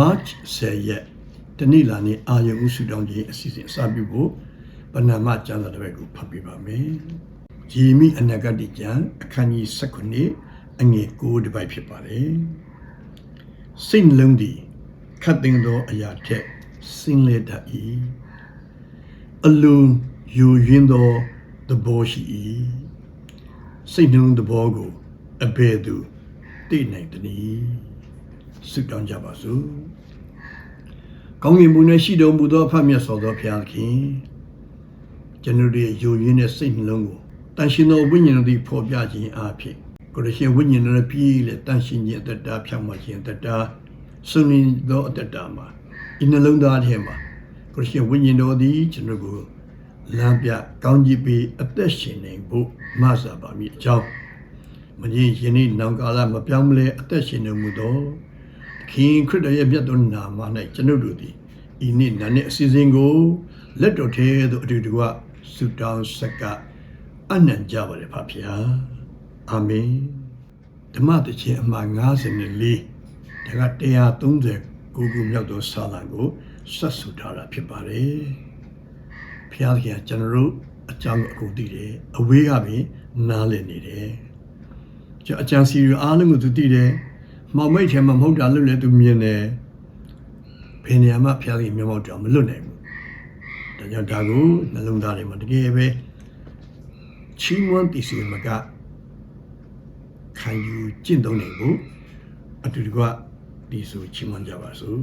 March 10ရက်တနေ့လာနေ့အာရုံဥစုတောင်းခြင်းအစီအစဉ်အစပြုဖို့ပဏာမကျမ်းစာတစ်ဘက်ကိုဖတ်ပြပါမယ်။ဂျီမီအနာဂတိကျမ်းအခန်းကြီး19အငယ်9တစ်ပိုက်ဖြစ်ပါတယ်။စိတ်နှလုံးသည်ခတ်သိမ်းသောအရာထက်စင်လေတတ်၏။အလုံးယူရင်းသောသဘောရှိ၏။စိတ်နှလုံးသဘောကိုအဘယ်သူသိနိုင်သနည်း။ ဆုတောင်းကြပါစို့။ကောင်းကင်ဘုံ၌ရှိတော်မူသောအဖမြတ်စွာသောဘုရားသခင်ကျွန်တော်တို့ရဲ့ယိုရင်းတဲ့စိတ်နှလုံးကိုတန်ရှင်သောဝိညာဉ်တော်သည်ဖော်ပြခြင်းအဖြစ်ကိုရရှင်ဝိညာဉ်တော်နဲ့ပြည့်လေတန်ရှင်ခြင်းအတ္တဖြောင့်မခြင်းအတ္တစုံလင်သောအတ္တမှာဒီနှလုံးသားထဲမှာကိုရရှင်ဝိညာဉ်တော်သည်ကျွန်တော်ကိုလမ်းပြကောင်းကြီးပေးအသက်ရှင်နိုင်ဖို့မဆာပါမည်အကြောင်းမင်းယနေ့နောင်ကာလမပြောင်းမလဲအသက်ရှင်နေမှုသော ခင်ခရစ်တော်ရဲ့မြတ်သောနာမ၌ကျွန်ုပ်တို့သည်ဤနေ့နာနဲ့အစီအစဉ်ကိုလက်တော်ထဲသို့အတူတူကဆုတောင်းဆက်ကပ်အနံ့ကြပါလေဖဖျားအာမင်ဓမ္မတခြင်းအမှန်54ဒါက130ကိုခုမြောက်သောစာလံကိုဆက်ဆုထားတာဖြစ်ပါတယ်ဖျားသခင်ကကျွန်တော်တို့အကြောင်းကိုအခုသိတယ်အဝေးကပင်နားလည်နေတယ်ကျွန်တော်အကြံစီရအားလုံးကိုသူသိတယ် မောင်မိတ်ထဲမှာမဟုတ်တာလို့လည်းသူမြင်တယ်ဘယ်နေရာမှာဖျားသခင်မျက်မှောက်တောင်မလွတ်နိုင်ဘူးဒါကြောင့်ဒါကိုနှလုံးသားထဲမှာတကယ်ပဲချီးမွမ်းတည်စီမကခံယူကျင့်သုံးနိုင်ဖို့အတူတကွဒီဆိုချီးမွမ်းကြပါစို့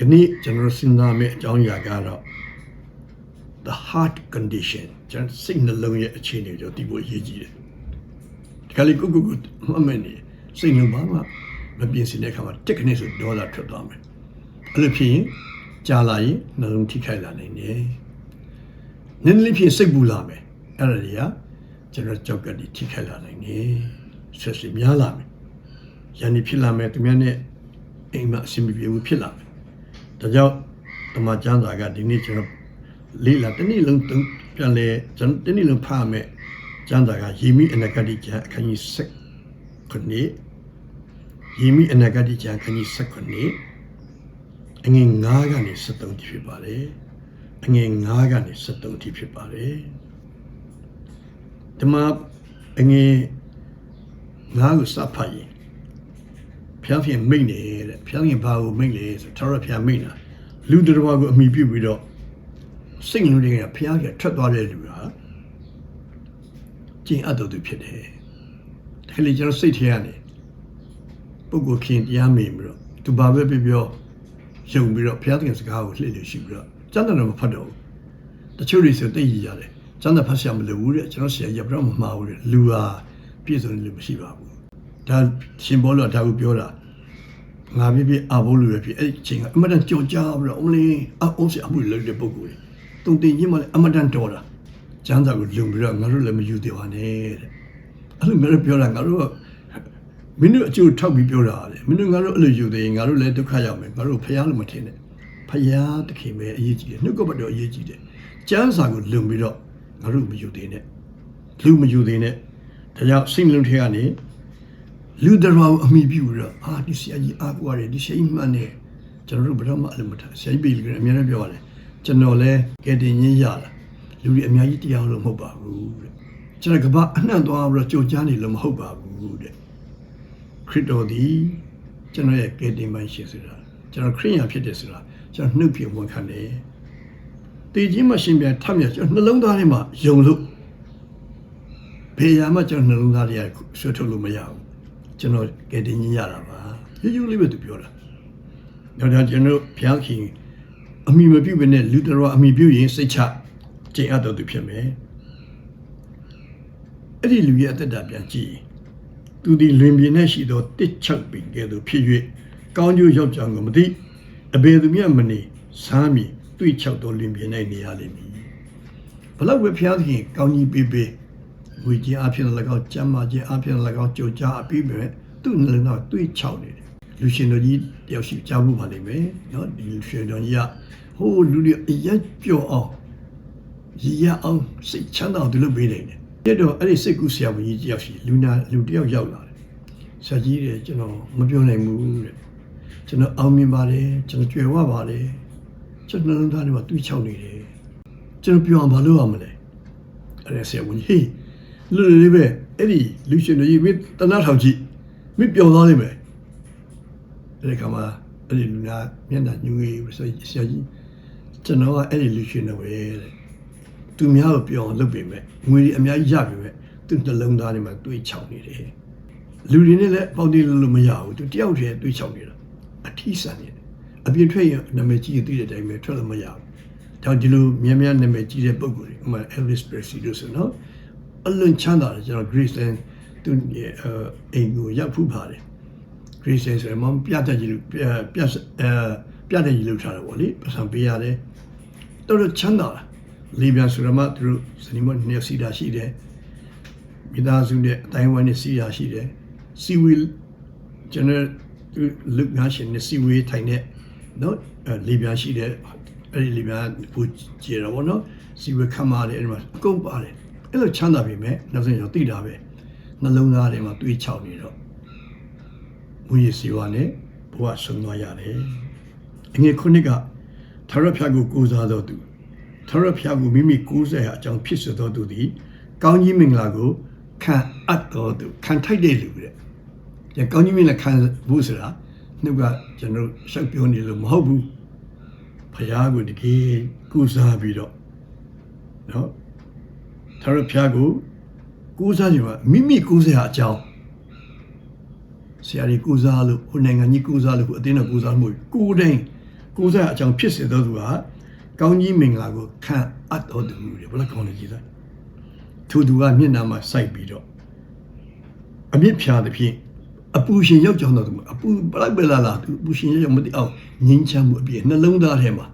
do ခဏိကျွန်တော်စဉ်းစားမယ့်အကြောင်းအရာကတော့ the heart condition ကျွန်တော်စိတ်နှလုံးရဲ့အခြေအနေကိုသိဖို့အရေးကြီးတယ်ဒီကလေးကုတ်ကုတ်ကုတ်မမနေစိတ်လုံးပါမှမပြင်ဆင်တဲ့အခါမှာတက်ခနဲ့ဆိုဒေါသထွက်သွားမယ်အဲ့လိုဖြစ်ရင်ကြာလာရင်နှလုံးထိခိုက်လာနိုင်တယ်နည်းနည်းလေးဖြစ်စိတ်ပူလာမယ်အဲ့ဒါတွေကကျွန်တော်ကြောက်ကတိထိခိုက်လာနိုင်တယ်ဆက်စီများလာမယ်ယန္တိဖြစ်လာမယ်သူများနဲ့အိမ်မှာအဆင်မပြေဘူးဖြစ်လာမယ် ဒါကြောင့်ဓမ္မကျမ်းစာကဒီနေ့ကျွန်တော်လေးလာတစ်နေ့လုံးပြန်လဲကျွန်တော်တစ်နေ့လုံးဖတ်မယ်ကျမ်းစာကယေမိအနဂတိကျမ်းအခန်းကြီး7ခုနှစ်ယေမိအနဂတိကျမ်းအခန်းကြီး7ခုနှစ်အငယ်9ကနေ73တိဖြစ်ပါတယ်အငယ်9ကနေ73တိဖြစ်ပါတယ်ဓမ္မအငယ်9ကိုစဖတ်ရင် ဖျားဖျင်မိတ်နေတဲ့ဖျားဖျင်ဘာကိုမိတ်လဲဆိုတော့ဖျားမိတ်တာလူတော်ဘာကိုအမိပြုပြီးတော့စိတ်လုံးတွေကဖျားကထွက်သွားတဲ့လူဟာကျင့်အပ်တော်သူဖြစ်တယ်ဒါလေကျွန်တော်စိတ်ထဲကနေပုဂ္ဂိုလ်ခင်တရားမိပြီးတော့သူဘာပဲပြောပြောယုံပြီးတော့ဘုရားသခင်စကားကိုလှည့်လို့ရှိပြီးတော့ကျမ်းတော်မဖတ်တော့ဘူးတချို့တွေဆိုသိရရတယ်ကျမ်းတော်ဖတ်ဆရာမလိုဘူးတဲ့ကျွန်တော်ဆရာရပြတော့မမှားဘူးတဲ့လူဟာပြည့်စုံတယ်လို့မရှိပါဘူးဒါရှင်ဘောလောဒါကိုပြောတာ ငါပြပြအဘိုးလူပဲဖြစ်အဲ့ဒီအချိန်ကအမတန်ကြော်ကြားပြီးတော့အမလေးအအောင်ဆရာအမှုလုပ်တဲ့ပုဂ္ဂိုလ်တွေတုံတင်ကြီးမှလည်းအမတန်တော်တာကျမ်းစာကိုလုံပြီးတော့ငါတို့လည်းမယူသေးပါနဲ့တဲ့အဲ့လိုမျိုးပြောတာငါတို့ကမင်းတို့အကျိုးထောက်ပြီးပြောတာလေမင်းတို့ငါတို့အဲ့လိုယူသေးရင်ငါတို့လည်းဒုက္ခရောက်မယ်ငါတို့ဖျားလို့မထင်နဲ့ဖျားတခင်ပဲအရေးကြီးတယ်နှုတ်ကပတ်တော်အရေးကြီးတယ်ကျမ်းစာကိုလုံပြီးတော့ငါတို့မယူသေးနဲ့လူမယူသေးနဲ့ဒါကြောင့်စိတ်နှလုံးထဲကနေ လူတော်ဘာအမိပြုတော့အာဒီဆရာကြီးအားကိုရတယ်ဒီဆရာကြီးမှန်တယ်ကျွန်တော်တို့ဘယ်တော့မှအဲ့လိုမထားဆရာကြီးပြည်လည်းအများနဲ့ပြောရတယ်ကျွန်တော်လည်းကဲတင်ရင်းရလာလူတွေအများကြီးတရားလို့မဟုတ်ပါဘူးတဲ့ကျွန်တော်ကဘာအနှံ့သွားပြီးတော့ကြုံကြားနေလို့မဟုတ်ပါဘူးတဲ့ခရစ်တော်ဒီကျွန်တော်ရဲ့ကဲတင်ပိုင်းရှိဆိုတာကျွန်တော်ခရိယာဖြစ်တယ်ဆိုတာကျွန်တော်နှုတ်ပြဝန်ခံတယ်တည်ခြင်းမရှင်ပြန်ထမြကျွန်တော်နှလုံးသားထဲမှာယုံလို့ဘေးရမှာကျွန်တော်နှလုံးသားထဲကဆွတ်ထုတ်လို့မရဘူး ကျွန်တော်ကဲတင်ကြီးရတာပါရိုးရိုးလေးပဲသူပြောတာတော့ဒါကျွန်တော်ဘုရားခင်အမိမပြုတ်ဘဲနဲ့လူတော်အမိပြုတ်ရင်စိတ်ချကျင့်အပ်တော်သူဖြစ်မယ်အဲ့ဒီလူရဲ့အသက်တာပြန်ကြည့်သူဒီလွင်ပြင်းနဲ့ရှိသောတစ်ချက်ပင်ကဲ့သို့ဖြစ်၍ကောင်းကျိုးရောက်ကြောင်းကိုမသိအဘယ်သူမျှမနေစားမည်တွေ့ချောက်သောလွင်ပြင်း၌နေရလိမ့်မည်ဘလောက်ပဲဘုရားသခင်ကောင်းကြီးပေးပေး ငွေကြီးအဖြစ်လည်းကောင်းကျမ်းမာခြင်းအဖြစ်လည်းကောင်းကြိုကြားအပြီးပဲသူ့နှလုံးသားတွေ့ချောက်နေတယ်လူရှင်တော်ကြီးတယောက်ရှိကြားမှုပါလိမ့်မယ်နော်ဒီလူရှင်တော်ကြီးကဟိုလူတွေအရက်ပြော့အောင်ရည်ရအောင်စိတ်ချမ်းသာအောင်သူလုပ်ပေးနိုင်တယ်တဲ့တော့အဲ့ဒီစိတ်ကူးဆရာဝန်ကြီးတယောက်ရှိလူနာလူတယောက်ရောက်လာတယ်ဆရာကြီးတဲ့ကျွန်တော်မပြောနိုင်ဘူးတဲ့ကျွန်တော်အောင်မြင်ပါတယ်ကျွန်တော်ကြွယ်ဝပါတယ်ကျွန်တော်နှလုံးသားထဲမှာတွေးချောက်နေတယ်ကျွန်တော်ပြောအောင်မလုပ်ရမလဲအဲ့ဒါဆရာဝန်ကြီးဟေး လူလေးပဲအဲ့ဒီလူရှင်တို့ကြီးမင်းတနာထောင်ကြည့်မင်းပျော်သွားလိမ့်မယ်အဲ့ဒီခါမှာအဲ့ဒီလူနာမျက်နှာညူငယ်ဆိုဆရာကြီးကျွန်တော်ကအဲ့ဒီလူရှင်တွေပဲတဲ့သူများကိုပြောအောင်လုပ်ပေမဲ့ငွေတွေအများကြီးရပေမဲ့သူနှလုံးသားထဲမှာတွေးချောက်နေတယ်လူတွေနဲ့လည်းပေါက်တည်လို့မရဘူးသူတယောက်တည်းတွေးချောက်နေတာအထီးဆန်နေတယ်အပြင်ထွက်ရင်နာမည်ကြီးသိတဲ့အတိုင်းပဲထွက်လို့မရဘူးဒါဒီလိုမြန်မြန်နာမည်ကြီးတဲ့ပုံကိုယ်တွေဥပမာ Elvis Presley လို့ဆိုနော် အလွန်ချမ်းသာတယ်ကျွန်တော် Graceland သူရဲ့အိမ်ကိုရောက်ဖူးပါတယ် Graceland ဆိုရင်မပြတ်တဲ့ကြီးလို့ပြပြအဲပြတ်တဲ့ကြီးလို့ထားတယ်ပေါ့လေပတ်စံပေးရတယ်တော်တော်ချမ်းသာတာလီဗျာဆိုရမသူတို့စနီမနေစီတာရှိတယ်မိသားစုနဲ့အတိုင်းဝိုင်းနဲ့စီတာရှိတယ်စီဝီကျွန်တော်သူလုငါရှင်နဲ့စီဝေးထိုင်တဲ့နော်လီဗျာရှိတယ်အဲ့ဒီလီဗျာဘူကျေတော့ဗောနော်စီဝေးခမ်းပါတယ်အဲ့ဒီမှာအကုန်ပါတယ် အဲ့လိုချမ်းသာပြီမဲ့နောက်ဆုံးရောက်သိတာပဲနှလုံးသားထဲမှာတွေးချောက်နေတော့မူရစီဝါနဲ့ဘဝဆုံးသွားရတယ်အငယ်ခုနှစ်ကထာဝရဘုရားကိုကိုးစားတော်သူထာဝရဘုရားကိုမိမိကိုးစားရာအကြောင်းဖြစ်စေတော်သူသည်ကောင်းကြီးမင်္ဂလာကိုခံအပ်တော်သူခံထိုက်တဲ့လူတဲ့။ဒီကောင်းကြီးမင်္ဂလာခံဖို့ဆိုတာနှုတ်ကကျွန်တော်ရှောက်ပြောနေလို့မဟုတ်ဘူး။ဘုရားကိုတကယ်ကိုးစားပြီးတော့နော် ထာဝရဘုရားကိုကိုးစားကြပါမိမိကိုးစားရာအကြောင်းဆရာကြီးကိုးစားလို့ဟိုနိုင်ငံကြီးကိုးစားလို့ဟိုအသင်းတော်ကိုးစားမှုကိုယ်တိုင်ကိုးစားရာအကြောင်းဖြစ်စေတော်သူကကောင်းကြီးမင်္ဂလာကိုခံအပ်တော်သူတဲ့ဘယ်လိုကောင်းလဲကြည်သားထိုသူကမျက်နှာမှာစိုက်ပြီးတော့အမြင့်ဖြာသဖြင့်အပူရှင်ရောက်ကြောင်းတော့သူအပူဘလိုက်ပဲလာလာသူအပူရှင်ရောက်မသိအောင်ငြင်းချမ်းမှုအပြည့်နှလုံးသားထဲမှာ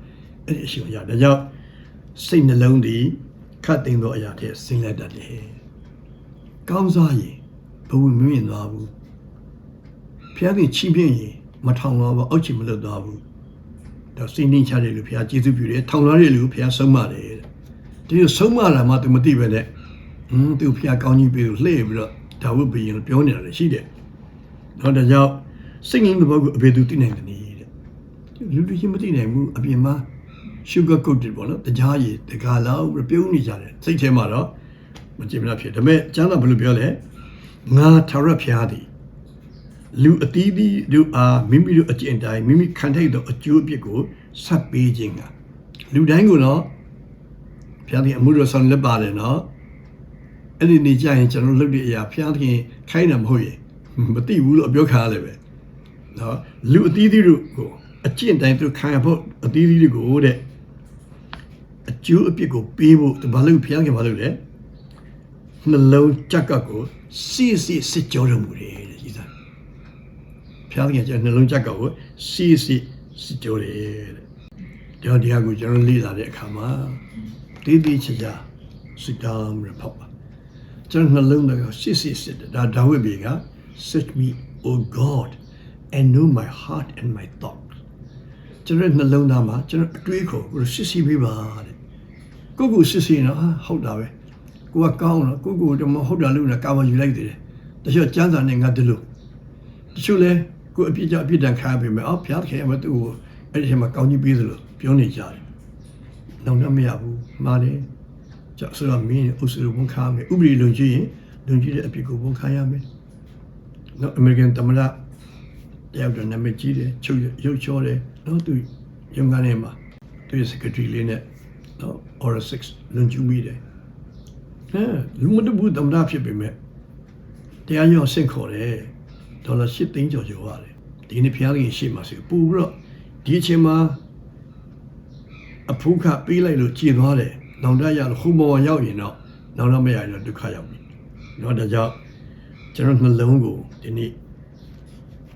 အဲ့ဒီအရှင်ရဒါကြောင့်စိတ်နှလုံးသည် ခတ်သိမ်းသောအရာထဲဆင်းလက်တတ်တယ်ကောင်းစားရင်ဘဝမမြင်သွားဘူးဖျားသည်ချီးပြင်းရင်မထောင်တော့ဘူးအောက်ချီမလွတ်သွားဘူးဒါစိတ်နှင်းချတယ်လို့ဖျားကျေးဇူးပြုတယ်ထောင်လာတယ်လို့ဖျားဆုံးမတယ်တဲ့ဒီလိုဆုံးမလာမှသူမသိပဲတဲ့ဟင်းသူဖျားကောင်းကြီးပြီလို့လှည့်ပြီးတော့ဒါဝိဘယင်ပြောနေတာလည်းရှိတယ်တော့ဒါကြောင့်စိတ်ငြိမ်းတဲ့ဘုကိုအဘယ်သူသိနိုင်တယ်တဲ့လူလူချင်းမသိနိုင်ဘူးအပြင်မှာ sugar coated ပေါ့နော်တကြားရည်တကားလောက်ပြုံးနေကြတယ်စိတ်ထဲမှာတော့မကြင်မလားဖြစ်ဒါပေမဲ့ကျမ်းစာဘယ်လိုပြောလဲငါထာဝရဘုရားသည်လူအသီးသီးတို့အားမိမိတို့အကျင့်တိုင်းမိမိခံထိုက်သောအကျိုးအပြစ်ကိုဆက်ပေးခြင်းကလူတိုင်းကိုတော့ဘုရားသည်အမှုတော်ဆောင်လက်ပါတယ်နော်အဲ့ဒီနေကြရင်ကျွန်တော်လုပ်တဲ့အရာဘုရားသခင်ခိုင်းတာမဟုတ်ရင်မသိဘူးလို့အပြောခါရတယ်ပဲနော်လူအသီးသီးတို့ကိုအကျင့်တိုင်းသူခံရဖို့အသီးသီးတွေကိုတဲ့ အကျိုးအပြစ်ကိုပေးဖို့ဘာလို့ဘုရားခင်ဘာလို့လဲနှလုံးကြက်ကပ်ကိုစီစီစစ်ကြောတော်မူတယ်တဲ့ကြီးစားဘုရားခင်ကျနှလုံးကြက်ကပ်ကိုစီစီစစ်ကြောတယ်တဲ့ဒီဟာကိုကျွန်တော်လေ့လာတဲ့အခါမှာတည်တည်ချာချာစစ်တောင်းရဖောက်ပါကျွန်တော်နှလုံးသားကိုစီစီစစ်တယ်ဒါဒါဝိဘေက set me o god and know my heart and my thought ကျွန်တော်နှလုံးသားမှာကျွန်တော်အတွေးခေါ်ကိုစစ်စီပေးပါတဲ့ ကိုကိုစစ်စီနော်ဟာဟုတ်တာပဲကိုကကောင်းတော့ကိုကိုတော့မဟုတ်တာလို့လည်းကာမယူလိုက်တယ်တချို့ကျမ်းစာနဲ့ငါတလို့တချို့လဲကိုအပြစ်ကြောင့်အပြစ်ဒဏ်ခံရပြီမယ်အော်ဘုရားသခင်ကသူ့ကိုအဲ့ဒီထဲမှာကောင်းကြီးပေးသလိုပြောနေကြတယ်တော့လည်းမရဘူးမှားတယ်ကြောက်ဆိုတော့မင်းအုပ်စုဝန်ခံမယ်ဥပဒေလုံကြီးရင်လုံကြီးတဲ့အပြစ်ကိုဝန်ခံရမယ်နော်အမေရိကန်သမ္မတတယောက်တော့နာမည်ကြီးတယ်ချုပ်ရုပ်ချောတယ်နော်သူရုံးကနေမှာသူရဲ့ secretary လေးနဲ့နော် aura 6လွန်ကျူးမိတယ်ဟဲ့လူမတဘူးသမ္မတဖြစ်ပေမဲ့တရားရောဆင့်ခေါ်တယ်ဒေါ်လာ8သိန်းကျော်ကျော်ရတယ်ဒီနေ့ဖျားကြီးရှေ့မှာဆိုပူပြီးတော့ဒီအချိန်မှာအဖုခပေးလိုက်လို့ကြည်သွားတယ်နောင်တရလို့ဟိုမော်ရောက်ရင်တော့နောင်တော့မရရင်တော့ဒုက္ခရောက်ပြီเนาะဒါကြောင့်ကျွန်တော်နှလုံးကိုဒီနေ့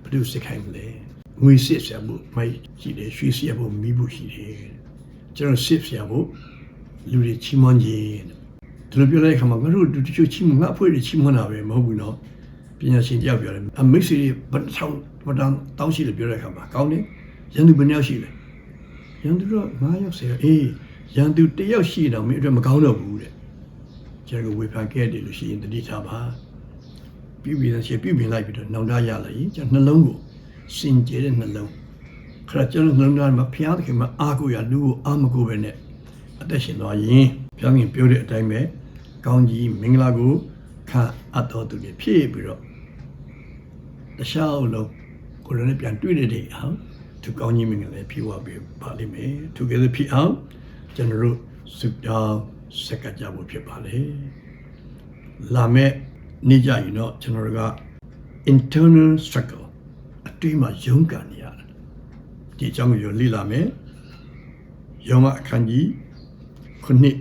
ဘယ်လိုစိတ်ခိုင်းမလဲငွေစစ်ဆရာမှုမိုက်ရှိတယ်ရွှေဆရာမှုမိဖို့ရှိတယ်ကျွန်တော်စစ်ဆရာမှု လူတွေချီးမွမ်းခြင်းဒီလိုပြောတဲ့အခါမှာငါတို့တချို့ချီးမွမ်းငါအဖွဲ့တွေချီးမွမ်းတာပဲမဟုတ်ဘူးနော်ပညာရှင်တယောက်ပြောတယ်အမိတ်ဆွေတွေဘတ်ထောင်ဘတ်တောင်းရှိတယ်ပြောတဲ့အခါမှာကောင်းတယ်ရန်သူဘယ်နှယောက်ရှိလဲရန်သူတော့9ယောက်10ယောက်အေးရန်သူတယောက်ရှိတော့မင်းအတွက်မကောင်းတော့ဘူးတဲ့ကျွန်တော်ဝေဖန်ခဲ့တယ်လို့ရှိရင်တတိထားပါပြုပြင်ရရှိပြုပြင်လိုက်ပြီးတော့နောက်သားရလာရင်ကျွန်တော်နှလုံးကိုစင်ကြဲတဲ့နှလုံးခါကျွန်တော်နှလုံးသားမှာဖျားသခင်မှာအာကိုရလူကိုအာမကိုပဲနဲ့ အသက်ရှင်သွားရင်ဖျားခင်ပြောတဲ့အတိုင်းပဲကောင်းကြီးမင်္ဂလာကိုခံအပ်တော်သူတွေဖြစ်ပြီးတော့တခြားအလုံးကိုယ်နဲ့ပြန်တွေ့တဲ့အောင်သူကောင်းကြီးမင်္ဂလာဖြစ်သွားပြီပါလိမ့်မယ် together ဖြစ်အောင်ကျွန်တော်တို့စုတောင်းစက္ကကြဖို့ဖြစ်ပါလေလာမဲ့နေ့ကြရင်တော့ကျွန်တော်တို့က internal struggle အတွေ့မှာရုန်းကန်နေရတယ်ဒီအကြောင်းကိုလေ့လာမယ်ယောမအခန်းကြီး ခုနှစ်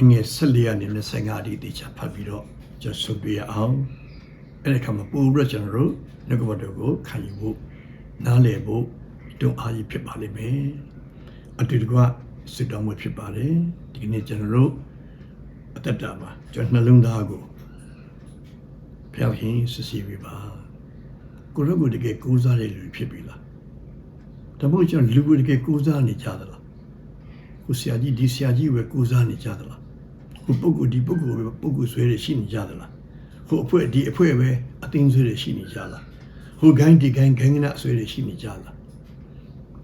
အငယ်14ရာနေ25အထိတေချာဖတ်ပြီးတော့ကျွန်တော်ဆုပြရအောင်အဲ့ဒီခါမှာပို့ပြီးတော့ကျွန်တော်တို့နှုတ်ကပတ်တော်ကိုခံယူဖို့နားလည်ဖို့တုံအားကြီးဖြစ်ပါလိမ့်မယ်အတူတကွစစ်တော်မွေဖြစ်ပါတယ်ဒီနေ့ကျွန်တော်တို့အသက်တာမှာကျွန်တော်နှလုံးသားကိုဖျောက်ရင်စစ်စီပြပါကိုရောကိုတကယ်ကိုးစားတဲ့လူဖြစ်ပြီလားဒါမှမဟုတ်ကျွန်တော်လူကိုတကယ်ကိုးစားနေကြသလား ကိုဆရာကြီးဒီဆရာကြီးပဲကိုးစားနေကြသလားကိုပုဂ္ဂိုလ်ဒီပုဂ္ဂိုလ်ပဲပုဂ္ဂိုလ်ဆွဲရရှိနေကြသလားဟိုအဖွဲ့ဒီအဖွဲ့ပဲအသိဆွဲရရှိနေကြလားဟိုဂိုင်းဒီဂိုင်းဂိုင်းကနဆွဲရရှိနေကြလား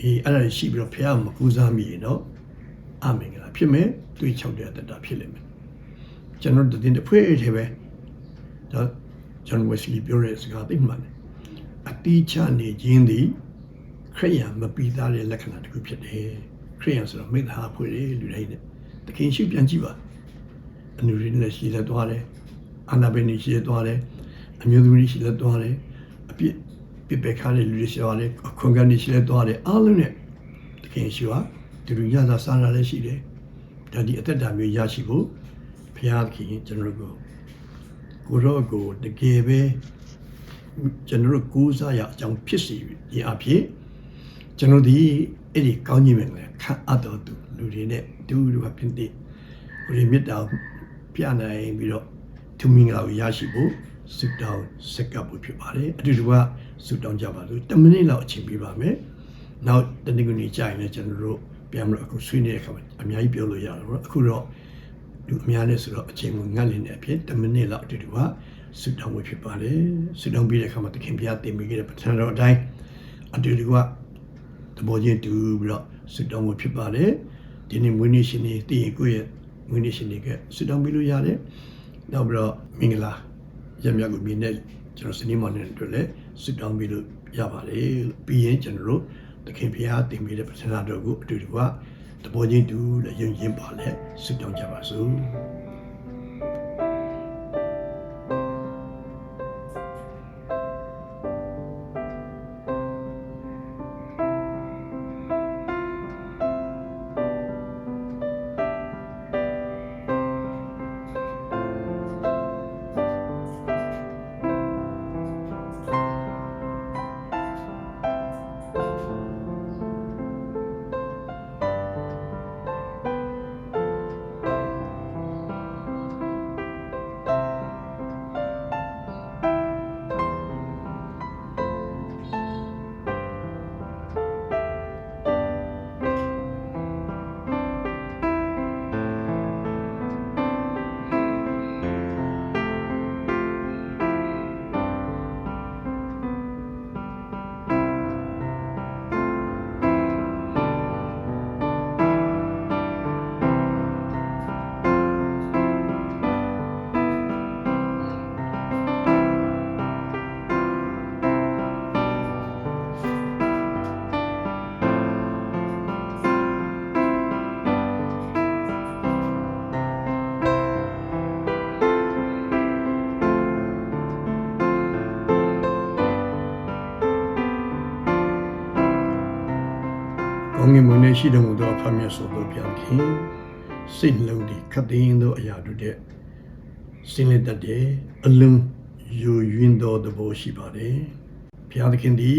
အေးအဲ့ဒါရှိပြီးတော့ဖះမကူစားမိရင်တော့အမင်္ဂလာဖြစ်မယ်တွေးချောက်တဲ့အတ္တဖြစ်လိမ့်မယ်ကျွန်တော်တင်တဲ့ဖွဲ့ထဲပဲဒါကျွန်တော်ဝက်စီပြောတဲ့စကားသိမှန်တယ်အတိချနေခြင်းသည်ခရိယံမပီးသားတဲ့လက္ခဏာတစ်ခုဖြစ်တယ် ခရိယံဆိုတော့မိသားဖွဲ့တယ်လူတိုင်းနဲ့တခင်ရှိပြန်ကြည့်ပါအနုရင်းနဲ့ရှိလက်သွားတယ်အာနာဘယ်နေရှိလက်သွားတယ်အမျိုးသမီးရှိလက်သွားတယ်အပြစ်ပြစ်ပယ်ခါတဲ့လူတွေရှိသွားတယ်ခွန်ကန်နေရှိလက်သွားတယ်အားလုံးနဲ့တခင်ရှိပါဒီလူညသာစားရလည်းရှိတယ်ဒါဒီအသက်တာမျိုးရရှိဖို့ဘုရားသခင်ကျွန်တော်တို့ကိုကိုရော့ကိုတကယ်ပဲကျွန်တော်တို့ကိုးစားရအကြောင်းဖြစ်စီဒီအဖြစ်ကျွန်တော်ဒီ အဲ့ဒီကောင်းကြီးမယ်လေခံအပ်တော်သူလူတွေနဲ့တူတူကဖြစ်တဲ့ကိုရီမြတ်တာပြနိုင်ပြီးတော့သူမင်္ဂလာကိုရရှိဖို့ဆုတောင်းဆက်ကပ်ဖို့ဖြစ်ပါတယ်အတူတူကဆုတောင်းကြပါလို့10မိနစ်လောက်အချိန်ပေးပါမယ်နောက်တနင်္ဂနွေကြာရင်လည်းကျွန်တော်တို့ပြန်ပြီးတော့အခုဆွေးနွေးတဲ့အခါမှာအများကြီးပြောလို့ရတယ်ပေါ့အခုတော့လူအများနဲ့ဆိုတော့အချိန်ကိုငတ်လင်းတဲ့အဖြစ်10မိနစ်လောက်အတူတူကဆုတောင်းဝေဖြစ်ပါတယ်ဆုတောင်းပြီးတဲ့အခါမှာသခင်ဘုရားတင်ပေးခဲ့တဲ့ပဋ္ဌာန်းတော်အတိုင်းအတူတူက တဘောချင်းတူပြီးတော့ဆုတောင်းဝေဖြစ်ပါတယ်ဒီနေ့မွေးနေ့ရှင်နေ့တည်ရင်ကိုယ့်ရဲ့မွေးနေ့ရှင်နေ့ကဆုတောင်းပြီးလို့ရတယ်နောက်ပြီးတော့မင်္ဂလာရမြတ်ကိုမြင်တဲ့ကျွန်တော်စနေမောင်နဲ့တွေ့လဲဆုတောင်းပြီးလို့ရပါတယ်ပြီးရင်ကျွန်တော်တို့သခင်ဘုရားတင်ပေးတဲ့ပဋ္ဌာန်းတော်ကိုအတူတူကတဘောချင်းတူလည်းယုံကြည်ပါလဲဆုတောင်းကြပါစို့။ ရှိတော်မူသောအဖမြတ်ဆိုသောဘုရားခင်စိတ်နှလုံးဒီခတ်သိမ်းသောအရာတို့တဲ့စင်လက်တတ်တဲ့အလုံးယူရင်းသောသဘောရှိပါတယ်။ဘုရားသခင်ဒီ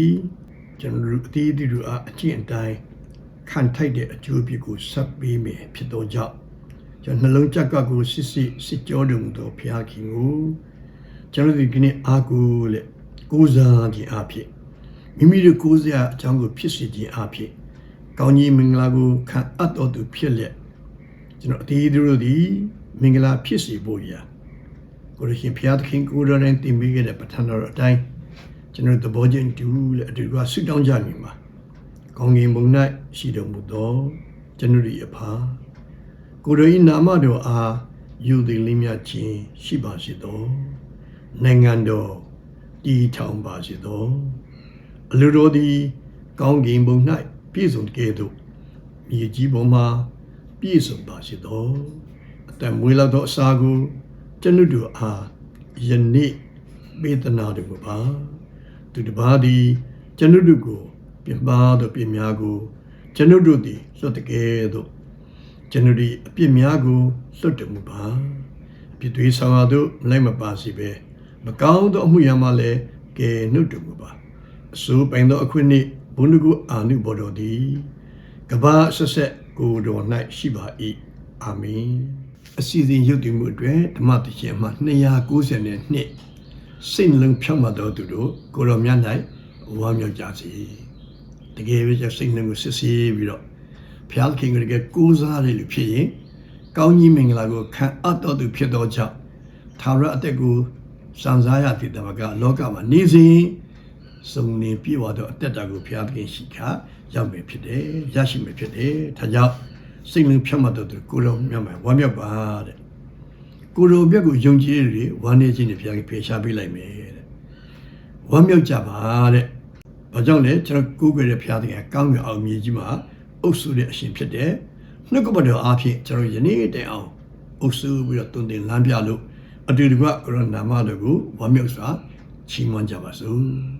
ကျွန်တော်တို့အသေးအသေးတို့အားအကျင့်အတိုင်းခံထိုက်တဲ့အကျိုးအပြစ်ကိုဆက်ပေးမယ်ဖြစ်သောကြောင့်ကျွန်တော်နှလုံးကြက်ကကိုစစ်စစ်စစ်ကြောတော်မူသောဘုရားခင်ကိုကျွန်တော်ဒီကနေ့အားကိုလက်ကိုးစားခြင်းအဖြစ်မိမိတို့ကိုးစားအကြောင်းကိုဖြစ်စေခြင်းအဖြစ် ကောင်းကြီးမင်္ဂလာကိုခံအပ်တော်သူဖြစ်လျက်ကျွန်တော်အသေးသေးတို့သည်မင်္ဂလာဖြစ်စေဖို့ရာကိုရရှင်ဘုရားသခင်ကိုယ်တော်နဲ့တင်ပေးခဲ့တဲ့ပဋ္ဌာန်းတော်အတိုင်းကျွန်တော်သဘောချင်းတူလက်အတူကဆုတောင်းကြနေမှာကောင်းကင်ဘုံ၌ရှိတော်မူသောကျွန်တော်၏အဖာကိုယ်တော်၏နာမတော်အားယူသည်လင်းမြခြင်းရှိပါစေသောနိုင်ငံတော်တည်ထောင်ပါစေသောအလိုတော်သည်ကောင်းကင်ဘုံ၌ ပြည့်စုံကဲ့သို့မြေကြီးပေါ်မှာပြည့်စုံပါစေသောအတံမွေးလောက်သောအစာကိုကျွန်ုပ်တို့အားယနေ့ပေးသနာတော်မူပါသူတစ်ပါးသည်ကျွန်ုပ်တို့ကိုပြပါသောပြစ်များကိုကျွန်ုပ်တို့သည်လွတ်တကယ်သို့ကျွန်ုပ်တို့အပြစ်များကိုလွတ်တော်မူပါအပြစ်တွေဆောင်ရသို့လိုက်မပါစီပဲမကောင်းသောအမှုရာမှလည်းကယ်နှုတ်တော်မူပါအစိုးပိုင်သောအခွင့်နှင့် ဘုန်းတကူအာနုဘော်တော်သည်ကဘာဆက်ဆက်ကိုယ်တော်၌ရှိပါ၏အာမင်အစီအစဉ်ရုပ်တည်မှုအတွက်ဓမ္မတခြင်းမှာ290နဲ့နှစ်စိတ်နှလုံးဖြောင့်မတ်တော်သူတို့ကိုယ်တော်မြတ်၌ဝါမြောက်ကြစေတကယ်ပဲစိတ်နှလုံးကိုစစ်ဆေးပြီးတော့ဘုရားခင်ကတကယ်ကိုးစားရလို့ဖြစ်ရင်ကောင်းကြီးမင်္ဂလာကိုခံအပ်တော်သူဖြစ်သောကြောင့်သာရအသက်ကိုစံစားရတဲ့တမကလောကမှာနေစဉ် စုံနေပြည့်ဝသောအသက်တာကိုဘုရားသခင်ရှိခါရောက်မယ်ဖြစ်တယ်ရရှိမယ်ဖြစ်တယ်ဒါကြောင့်စိတ်လုံးဖြတ်မှတ်တော်သူကိုယ်တော်မြတ်မှာဝမ်းမြောက်ပါတဲ့ကိုယ်တော်မြတ်ကိုယုံကြည်ရည်ဝမ်းနေခြင်းနဲ့ဘုရားကဖေရှားပေးလိုက်မယ်တဲ့ဝမ်းမြောက်ကြပါတဲ့ဘာကြောင့်လဲကျွန်တော်ကိုးကွယ်တဲ့ဘုရားသခင်ကောင်းကင်အောင်မြေကြီးမှာအုပ်စုတဲ့အရှင်ဖြစ်တယ်နှုတ်ကပတော်အားဖြင့်ကျွန်တော်ယနေ့တိုင်အောင်အုပ်စုပြီးတော့တုန်တင်လမ်းပြလို့အတူတကွကိုရနာမတော်ကိုဝမ်းမြောက်စွာချီးမွမ်းကြပါစို့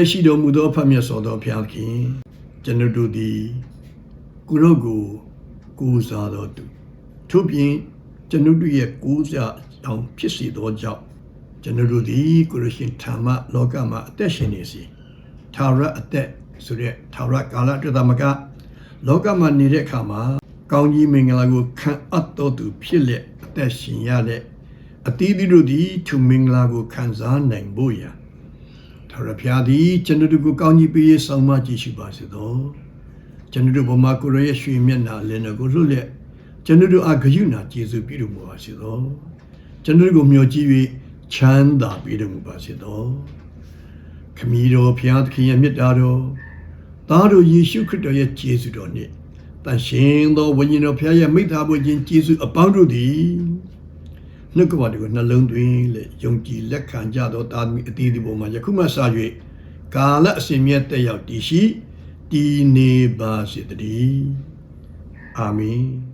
ကောင်းကင်ဘုံနဲ့ရှိတော်မူသောအဖတ်မြတ်စွာသောဘုရားခင်ကျွန်တော်တို့သည်ကိုရော့ကိုကိုးစားတော်သူထို့ပြင်ကျွန်တော်တို့ရဲ့ကိုးစားအောင်ဖြစ်စေသောကြောင့်ကျွန်တော်တို့သည်ကိုရရှင်ဓမ္မလောကမှာအသက်ရှင်နေစီသာရအသက်ဆိုတဲ့သာရကာလအတွက်သမကလောကမှာနေတဲ့အခါမှာကောင်းကြီးမင်္ဂလာကိုခံအပ်တော်သူဖြစ်လက်အသက်ရှင်ရတဲ့အသီးသီးတို့သည်သူမင်္ဂလာကိုခံစားနိုင်ဖို့ရန်ထာဝ ရဘုရားသည်ကျွန်တော်တို့ကိုကောင်းကြီးပေးရေးဆောင်မကြည့်ရှိပါစေသောကျွန်တော်တို့ဘုမာကိုရရဲ့ရွှေမျက်နှာလင်းတော်ကိုလွတ်လျက်ကျွန်တော်တို့အားဂရုဏာကျေးဇူးပြုတော်မူပါစေသောကျွန်တော်တို့ကိုမျှော်ကြည့်၍ချမ်းသာပေးတော်မူပါစေသောခမည်းတော်ဘုရားသခင်ရဲ့မြတ်တာတော်သားတော်ယေရှုခရစ်တော်ရဲ့ကျေးဇူးတော်နှင့်တန်ရှင်သောဝိညာဉ်တော်ဘုရားရဲ့မိသားစုချင်းကျေးဇူးအပေါင်းတို့သည် နှုတ်ကပတော်ကိုနှလုံးသွင်းလေယုံကြည်လက်ခံကြသောတာသမီအသီးဒီပေါ်မှာယခုမှစ၍ကာလအစဉ်မြတ်တက်ရောက်တည်ရှိတည်နေပါစေတည်းအာမင် Amen.